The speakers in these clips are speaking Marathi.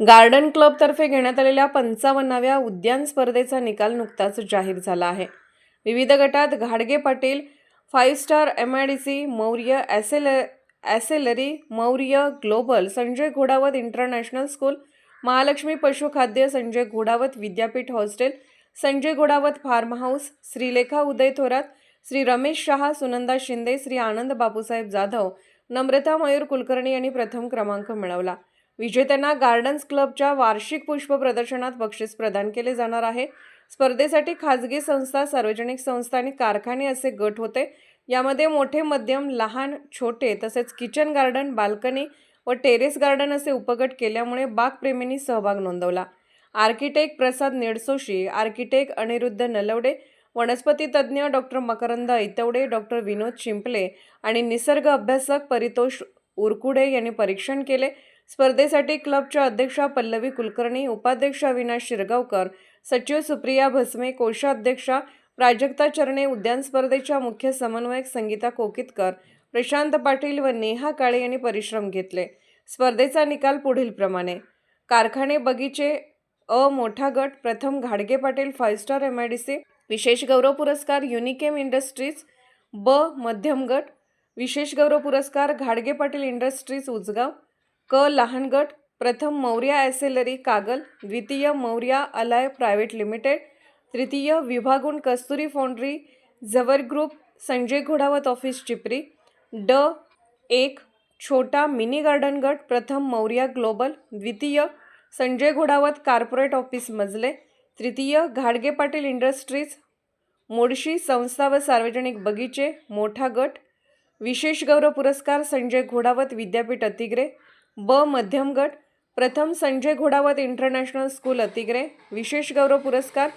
गार्डन क्लबतर्फे घेण्यात आलेल्या पंचावन्नाव्या उद्यान स्पर्धेचा निकाल नुकताच जाहीर झाला आहे. विविध गटात घाडगे Patil five star M I D C Maurya ॲसेल ॲसेलरी Maurya global Sanjay Ghodawat international school Mahalakshmi पशुखाद्य संजय घोडावत विद्यापीठ hostel Sanjay Ghodawat form house Shrilekha Uday Thorat Shri Ramesh Shah Sunanda Shinde Shri Anand Bapusaheb Jadhav Namrata Mayur Kulkarni यांनी प्रथम क्रमांक मिळवला. विजेत्यांना गार्डन्स क्लबच्या वार्षिक पुष्प प्रदर्शनात बक्षीस प्रदान केले जाणार आहे. स्पर्धेसाठी खाजगी संस्था सार्वजनिक संस्था आणि कारखाने असे गट होते. यामध्ये मोठे मध्यम लहान छोटे तसेच किचन गार्डन बाल्कनी व टेरेस गार्डन असे उपगट केल्यामुळे बागप्रेमींनी सहभाग नोंदवला. आर्किटेक्ट प्रसाद निडसोशी आर्किटेक्ट अनिरुद्ध नलवडे वनस्पती तज्ज्ञ डॉक्टर मकरंद ऐतवडे डॉक्टर विनोद शिंपले आणि निसर्ग अभ्यासक परितोष उरकुडे यांनी परीक्षण केले. स्पर्धेसाठी क्लबच्या अध्यक्षा पल्लवी कुलकर्णी उपाध्यक्ष अविनाश शिरगावकर सचिव सुप्रिया भस्मे कोषाध्यक्षा प्राजक्ता चरणे उद्यान स्पर्धेच्या मुख्य समन्वयक संगीता कोकितकर प्रशांत पाटील व नेहा काळे यांनी परिश्रम घेतले. स्पर्धेचा निकाल पुढीलप्रमाणे कारखाने बगीचे अ मोठा गट प्रथम घाडगे Patil five star M I D C विशेष गौरव पुरस्कार युनिकेम इंडस्ट्रीज ब मध्यम गट विशेष गौरव पुरस्कार घाडगे पाटील इंडस्ट्रीज उजगाव क लहान गट प्रथम मौर्या ॲसेलरी कागल द्वितीय मौर्या अलाय प्रायव्हेट लिमिटेड तृतीय विभागून कस्तुरी फाउंड्री जवर ग्रुप संजय घोडावत ऑफिस चिपरी ड एक छोटा मिनी गार्डन गट प्रथम मौर्या ग्लोबल द्वितीय संजय घोडावत कार्पोरेट ऑफिस मजले तृतीय घाडगे पाटील इंडस्ट्रीज मोडशी संस्था व सार्वजनिक बगीचे मोठा गट विशेष गौरव पुरस्कार संजय घोडावत विद्यापीठ अतिग्रे ब मध्यम गट प्रथम संजय घोडावत इंटरनॅशनल स्कूल अतिग्रे विशेष गौरव पुरस्कार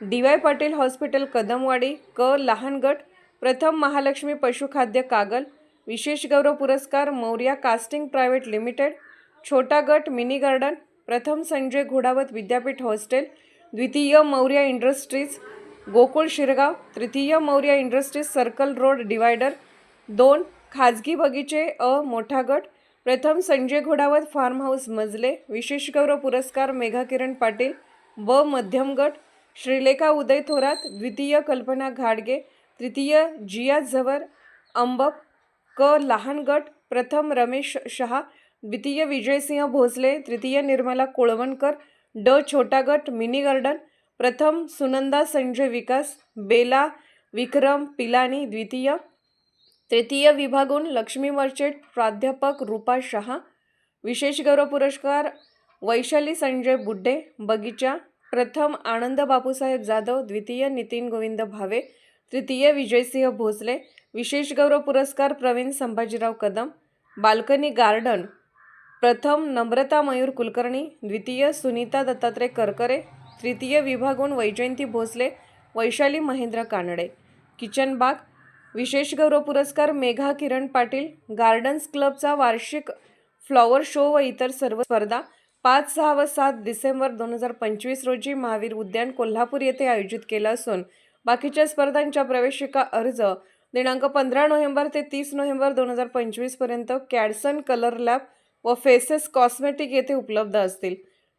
D Y Patil hospital Kadamwadi क लहान गट प्रथम महालक्ष्मी पशुखाद्य कागल विशेष गौरव पुरस्कार मौर्या कास्टिंग प्रायव्हेट लिमिटेड छोटा गट मिनी गार्डन प्रथम संजय घोडावत विद्यापीठ हॉस्टेल द्वितीय मौर्या इंडस्ट्रीज गोकुळ शिरगाव तृतीय Maurya industries circle road divider दोन खाजगी बगीचे अ मोठा गट प्रथम संजय घोडावत फार्म हाऊस मजले विशेष गौरव पुरस्कार मेघा किरण पाटील ब मध्यम गट श्रीलेखा उदय थोरात द्वितीय कल्पना घाडगे तृतीय जिया झवर अंबप क लहान गट प्रथम रमेश शहा द्वितीय विजयसिंह भोसले तृतीय निर्मला कोळवणकर ड छोटा गट मिनी गार्डन प्रथम सुनंदा संजय विकास बेला विक्रम पिलानी द्वितीय तृतीय विभागून लक्ष्मी मर्चेट प्राध्यापक रूपा शहा विशेष गौरव पुरस्कार वैशाली संजय बुड्डे बगीचा प्रथम आनंद बापूसाहेब जाधव द्वितीय नितीन गोविंद भावे तृतीय विजयसिंह भोसले विशेष गौरव पुरस्कार प्रवीण संभाजीराव कदम बाल्कनी गार्डन प्रथम नम्रता मयूर कुलकर्णी द्वितीय सुनीता दत्तात्रय करकरे तृतीय विभागून वैजयंती भोसले वैशाली महेंद्र कानडे किचन बाग विशेष गौरव पुरस्कार मेघा किरण पाटील गार्डन्स क्लबचा वार्षिक फ्लॉवर शो व इतर सर्व स्पर्धा पाच सहा व सात डिसेंबर दोन हजार पंचवीस रोजी महावीर उद्यान कोल्हापूर येथे आयोजित केला असून बाकीच्या स्पर्धांच्या प्रवेशिका अर्ज दिनांक पंधरा नोव्हेंबर ते तीस नोव्हेंबर दोन हजार पंचवीसपर्यंत कॅडसन कलर लॅब व फेसेस कॉस्मेटिक येथे उपलब्ध असतील.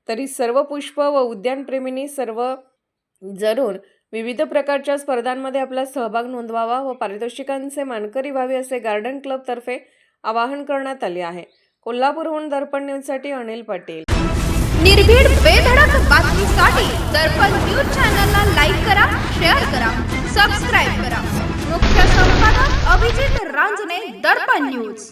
तरी सर्व पुष्प व उद्यानप्रेमींनी सर्व जरूर विविध प्रकारच्या स्पर्धांमध्ये आपला सहभाग नोंदवावा व पारितोषिकांचे मानकरी व्हावे असे गार्डन क्लबतर्फे आवाहन करण्यात आले आहे. कोल्हापूरहून दर्पण न्यूजसाठी अनिल पाटील. निर्भीड बेधडक बातमीसाठी दर्पण न्यूज चॅनलला लाईक करा शेअर करा सबस्क्राईब करा. मुख्य संपादक अभिजित रांजने दर्पण न्यूज.